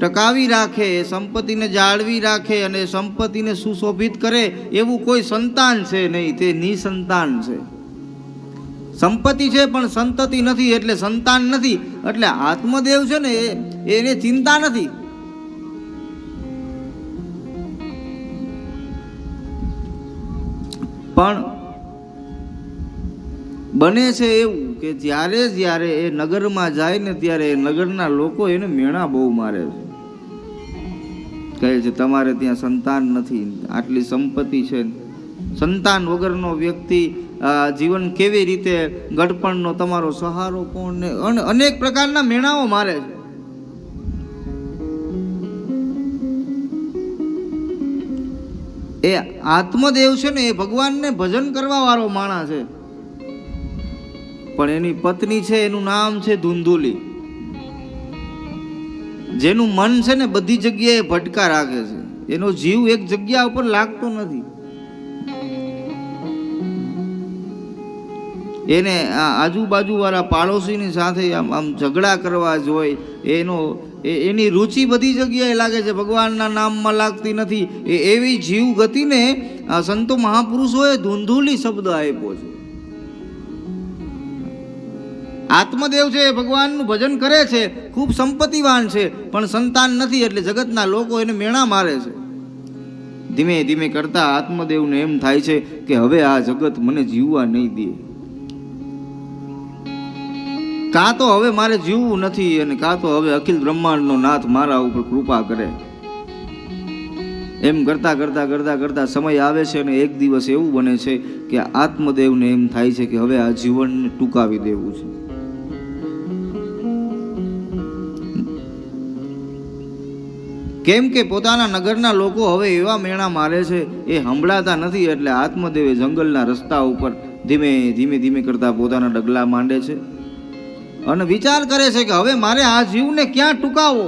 ટકાવી રાખે, સંપત્તિને જાળવી રાખે અને સંપત્તિને સુશોભિત કરે, એવું કોઈ સંતાન છે નહીં, તે નિસંતાન છે. સંપત્તિ છે પણ સંતતિ નથી, એટલે સંતાન નથી. એટલે આત્મદેવ છે ને એને ચિંતા નથી. પણ બને છે એવું કે જ્યારે જ્યારે એ નગરમાં જાય ને, ત્યારે એ નગરના લોકો એને મેણા બહુ મારે છે. કહે છે, તમારે ત્યાં સંતાન નથી. આટલી સંપત્તિ છે. સંતાન વગરનો વ્યક્તિ જીવન કેવી રીતે ગડપણનો તમારો સહારો કોણ ને, અન- અનેક પ્રકારના મેણાઓ મારે છે. એ આત્મદેવ છે ને, એ ભગવાનને ભજન કરવા વાળો માણસ છે. પણ એની પત્ની છે, એનું નામ છે ધુંધુલી. જેનું મન છે ને બધી જગ્યાએ ભટકા રાખે છે. એનો જીવ એક જગ્યા ઉપર લાગતો નથી. એને આ આજુબાજુ વાળા પાડોશીની સાથે આમ આમ ઝઘડા કરવા જોઈએ એનો, એ- એની રુચિ બધી જગ્યાએ લાગે છે. ભગવાનના નામમાં લાગતી નથી. એ એવી જીવ ગતિને સંતો મહાપુરુષોએ ધૂંધુલી શબ્દ આપ્યો છે. આત્મદેવ છે, એ ભગવાનનું ભજન કરે છે, ખૂબ સંપત્તિવાન છે, પણ સંતાન નથી એટલે જગતના લોકો એને મેણા મારે છે. ધીમે ધીમે કરતા આત્મદેવને એમ થાય છે કે હવે આ જગત મને જીવવા નહીં દે. કાં તો હવે મારે જીવવું નથી અને કાં તો હવે અખિલ બ્રહ્માંડનો નાથ મારા ઉપર કૃપા કરે. એમ કરતા કરતા કરતા કરતા સમય આવે છે અને એક દિવસ એવું બને છે કે આત્મદેવને એમ થાય છે કે હવે આ જીવનને ટૂંકાવી દેવું છે. કેમ કે પોતાના નગરના લોકો હવે એવા મેણા મારે છે, એ સંભળાતા નથી એટલે આત્મદેવે જંગલના રસ્તા ઉપર ધીમે ધીમે ધીમે કરતા પોતાના ડગલા માંડે છે. અને વિચાર કરે છે કે હવે મારે આ જીવને ક્યાં ટૂંકાવો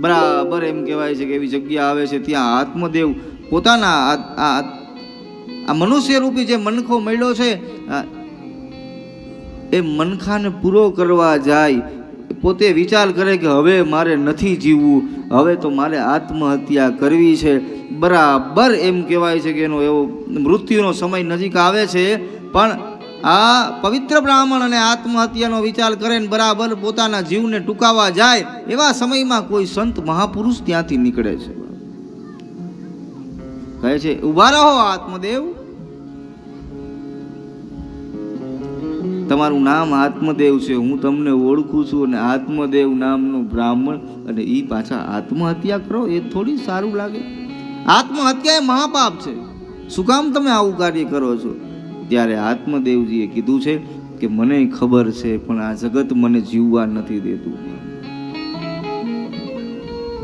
બરાબર એમ કહેવાય છે કે એવી જગ્યા આવે છે ત્યાં આત્મદેવ પોતાના આ મનુષ્ય રૂપી જે મનખો મળ્યો છે એ મનખાને પૂરો કરવા જાય પોતે વિચાર કરે કે હવે મારે નથી જીવવું, હવે તો મારે આત્મહત્યા કરવી છે. બરાબર એમ કહેવાય છે કે એનો એવો મૃત્યુનો સમય નજીક આવે છે, પણ આ પવિત્ર બ્રાહ્મણ અને આત્મહત્યાનો વિચાર કરે ને બરાબર પોતાના જીવને ટૂંકાવા જાય, એવા સમયમાં કોઈ સંત મહાપુરુષ ત્યાંથી નીકળે છે. કહે છે, ઊભા રહો આત્મદેવ. તમારું નામ આત્મદેવ છે. હું તમને ઓળખું છું અને આત્મદેવ નામનો બ્રાહ્મણ અને એ પાછા આત્મહત્યા કરો, એ થોડી સારું લાગે. આત્મહત્યા એ મહાપાપ છે. શું કામ તમે આવું કાર્ય કરો છો? ત્યારે આત્મદેવજીએ કીધું છે કે, મને ખબર છે, પણ આ જગત મને જીવવા નથી દેતું.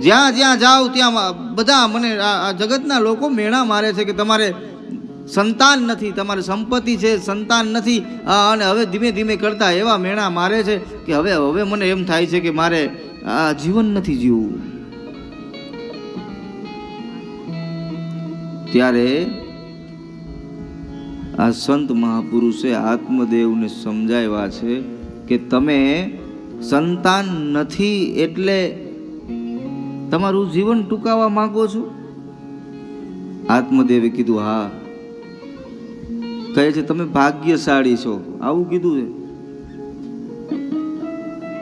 જ્યાં જ્યાં જાઓ, ત્યાં બધા મને આ જગતના લોકો મેણા મારે છે કે તમારે સંતાન નથી, તમારે સંપત્તિ છે, સંતાન નથી. અને હવે ધીમે ધીમે કરતા એવા મેણા મારે છે કે હવે હવે મને એમ થાય છે કે મારે આ જીવન નથી જીવવું. ત્યારે આ સંત મહાપુરુષે આત્મદેવને સમજાવ્યા છે કે તમે સંતાન નથી એટલે તમારું જીવન ટૂંકાવા માંગો છો? આત્મદેવે કીધું, હા કહે છે, તમે ભાગ્યશાળી છો. આવું કીધું છે.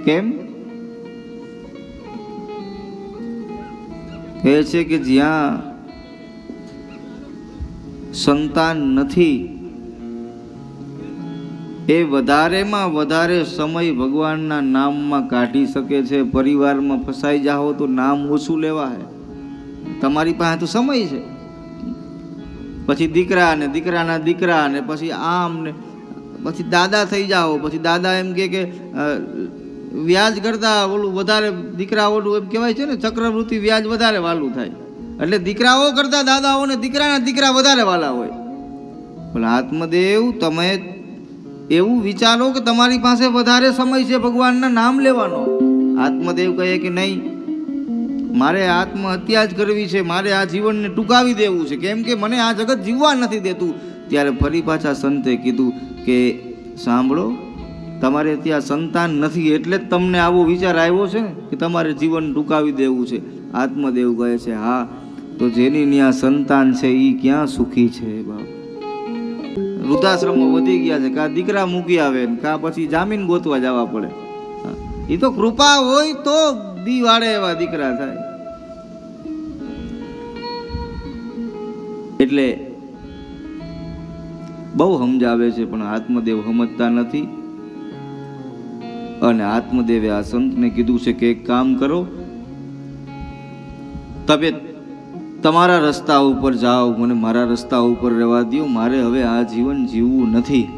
કેમ? કહે છે કે જ્યાં સંતાન નથી, એ વધારેમાં વધારે સમય ભગવાનના નામમાં કાઢી શકે છે, પરિવારમાં ફસાઈ જાઓ તો નામ ઓછું લેવા હે તમારી પાસે તો સમય છે. પછી દીકરા ને દીકરાના દીકરા ને પછી આમ ને, પછી દાદા થઈ જાઓ, પછી દાદા એમ કે કે વ્યાજ કરતા ઓલું વધારે દીકરા ઓલું એમ કહેવાય છે ને, ચક્રવૃત્તિ વ્યાજ વધારે વાલું થાય. એટલે દીકરાઓ કરતા દાદાઓને દીકરાના દીકરા વધારે વાલા હોય. પણ આત્મદેવ, તમે એવું વિચારો કે તમારી પાસે વધારે સમય છે ભગવાનના નામ લેવાનો. આત્મદેવ કહે કે, નહીં મારે આત્મહત્યા જ કરવી છે, મારે આ જીવનને ટૂંકાવી દેવું છે. કેમ કે મને આ જગત જીવવા નથી દેતું. ત્યારે ફરી પાછા સંતે કીધું કે, સાંભળો, તમારે ત્યાં સંતાન નથી, એટલે જ તમને આવો વિચાર આવ્યો છે કે તમારે જીવન ટૂંકાવી દેવું છે. આત્મદેવ કહે છે, હા, તો જેની ત્યાં સંતાન છે એ ક્યાં સુખી છે, બાપ? વૃદ્ધાશ્રમો વધી ગયા છે, કા દીકરા મૂકી આવે કા પછી જામીન ગોતવા જવા પડે. એ તો કૃપા હોય તો દી વાળે એવા દીકરા થાય. એટલે બહુ સમજાવે છે, પણ આત્મદેવ સમજતા નથી. અને આત્મદેવે આ સંતને કીધું છે કે એક કામ કરો, તમે તમારા રસ્તા ઉપર જાઓ, મને મારા રસ્તા ઉપર રહેવા દો મારે હવે આ જીવન જીવવું નથી.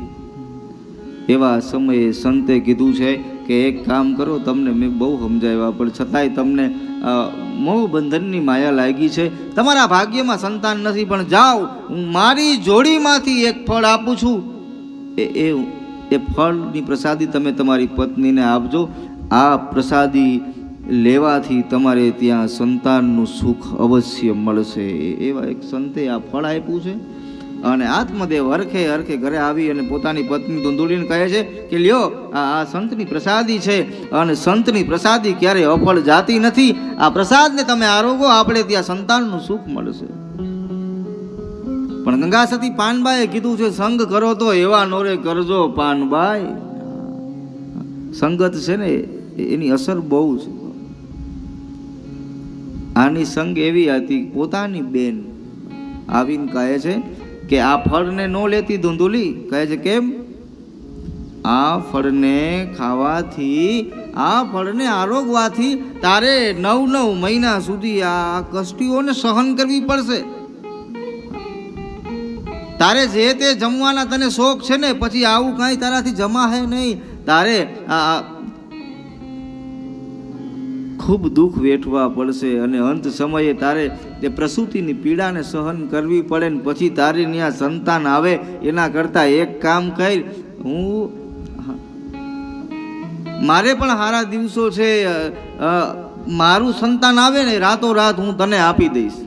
એવા સમયે સંતે કીધું છે કે એક કામ કરો, તમને મેં બહુ સમજાવ્યા, પણ છતાંય તમને મોહબંધનની મોહ બંધનની માયા લાગી છે. તમારા ભાગ્યમાં સંતાન નથી, પણ જાઓ, હું મારી જોડીમાંથી એક ફળ આપું છું. એ એ એ ફળની પ્રસાદી તમે તમારી પત્નીને આપજો. આ પ્રસાદી લેવાથી તમારે ત્યાં સંતાનનું સુખ અવશ્ય મળશે. એવા એક સંતે આ ફળ આપ્યું છે. અને આત્મદેવ હરખે હરખે ઘરે આવી અને પોતાની પત્ની ધૂંધુડીને કહે છે કે, લ્યો, આ આ સંતની પ્રસાદી છે અને સંતની પ્રસાદી ક્યારેય અફળ જાતી નથી. આ પ્રસાદને તમે આરોગો, આપણે ત્યાં સંતાનનું સુખ મળશે. પણ ગંગા સતી પાનબાએ કીધું છે, સંગ કરો તો એવા નોરે કરજો પાનબાઈ. સંગત છે ને એની અસર બહુ છે. આની સંગ એવી હતી, પોતાની બેન આવીને કહે છે કે આ ફળને ન લેતી ધૂંધુલી? કહે છે, કેમ? આ ફળને ખાવાથી, આ ફળને આરોગવાથી તારે નવ નવ મહિના સુધી આ કષ્ટીઓને સહન કરવી પડશે. તારે જે તે જમવાના તને શોખ છે ને, પછી આવું કાંઈ તારાથી જમા હે નહીં. તારે આ ખૂબ દુઃખ વેઠવા પડશે અને અંત સમયે તારે તે પ્રસૂતિની પીડાને સહન કરવી પડે ને પછી તારી ત્યાં સંતાન આવે એના કરતાં એક કામ કર. હું મારે પણ સારા દિવસો છે મારું સંતાન આવે ને રાતોરાત હું તને આપી દઈશ.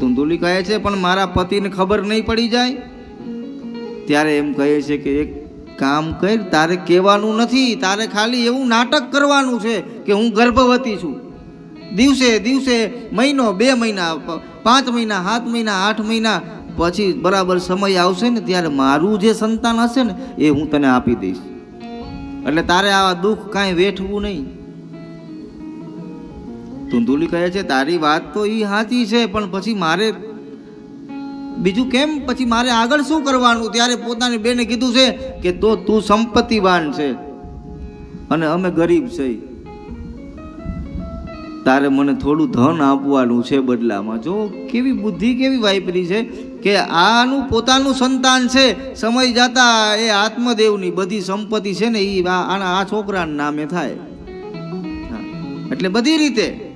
ધુંધુલી કહે છે, પણ મારા પતિને ખબર નહીં પડી જાય? ત્યારે એમ કહે છે કે એક કામ કર, તારે કહેવાનું નથી, તારે ખાલી એવું નાટક કરવાનું છે કે હું ગર્ભવતી છું. દિવસે દિવસે, મહિનો, બે મહિના પાંચ મહિના, સાત મહિના, આઠ મહિના, પછી બરાબર સમય આવશે ને ત્યારે મારું જે સંતાન હશે ને, એ હું તને આપી દઈશ. એટલે તારે આવા દુઃખ કાંઈ વેઠવું નહીં. ધૂંધુલી કહે છે, તારી વાત તો એ સાચી છે, પણ પછી મારે બીજું કેમ? પછી મારે આગળ શું કરવાનું? ત્યારે પોતાની બેને કીધું છે કે, તો તું સંપત્તિવાન છે અને અમે ગરીબ છે. તારે મને થોડું ધન આપવાનું છે બદલામાં. જો કેવી બુદ્ધિ, કેવી વાપરી છે કે આનું પોતાનું સંતાન છે, સમય જતા એ આત્મદેવની બધી સંપત્તિ છે ને એ આના આ છોકરાના નામે થાય. એટલે બધી રીતે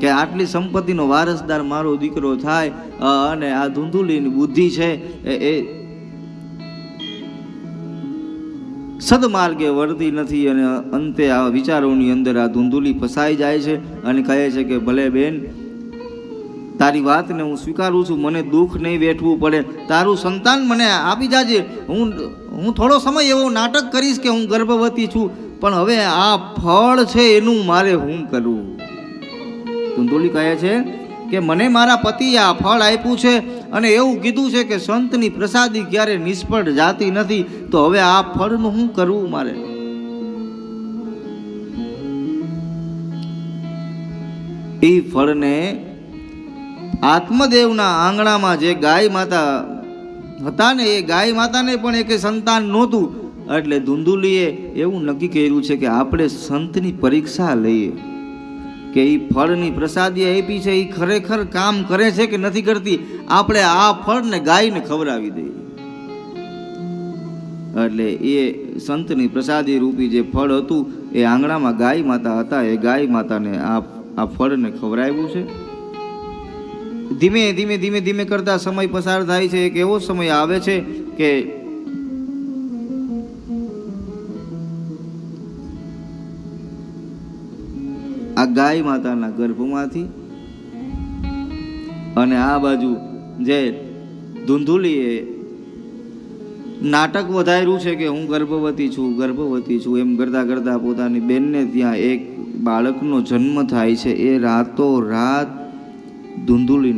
કે આટલી સંપત્તિનો વારસદાર મારો દીકરો થાય અને આ ધૂંધુલીની બુદ્ધિ છે, એ સદમાર્ગે વળતી નથી અને અંતે આ વિચારોની અંદર આ ધૂંધુલી ફસાઈ જાય છે અને કહે છે કે, ભલે બેન, તારી વાતને હું સ્વીકારું છું, મને દુઃખ નહીં વેઠવું પડે. તારું સંતાન મને આપી જાજે. હું હું થોડો સમય એવો નાટક કરીશ કે હું ગર્ભવતી છું, પણ હવે આ ફળ છે એનું મારે હું કરવું ધૂંધુલી કહે છે કે મને મારા પતિએ આ ફળ આપ્યું છે અને એવું કીધું છે કે સંતની પ્રસાદી ક્યારે નિષ્ફળ જાતી નથી, તો હવે આ ફળનું શું કરવું મારે? એ ફળને આત્મદેવના આંગણામાં જે ગાય માતા હતા ને, એ ગાય માતાને પણ એક સંતાન નહોતું. એટલે ધુંધુલીએ એવું નક્કી કર્યું છે કે આપણે સંતની પરીક્ષા લઈએ. કે એ ફળની પ્રસાદી આપી છે એ ખરેખર કામ કરે છે કે નથી કરતી? આપણે આ ફળને ગાયને ખવડાવી દઈએ. એટલે એ સંતની પ્રસાદી રૂપી જે ફળ હતું, એ આંગણામાં ગાય માતા હતા, એ ગાય માતાને આ આ ફળને ખવડાવ્યું છે. ધીમે ધીમે ધીમે ધીમે કરતા સમય પસાર થાય છે, એક એવો સમય આવે છે કે આ ગાય માતાના ગર્ભમાંથી અને આ બાજુ જે ધૂંધુલીએ નાટક વધાર્યું છે કે હું ગર્ભવતી છું ગર્ભવતી છું, એમ કરતાં કરતાં પોતાની બેનને ત્યાં એક બાળકનો જન્મ થાય છે. એ રાતો રાત ધૂંધુલીને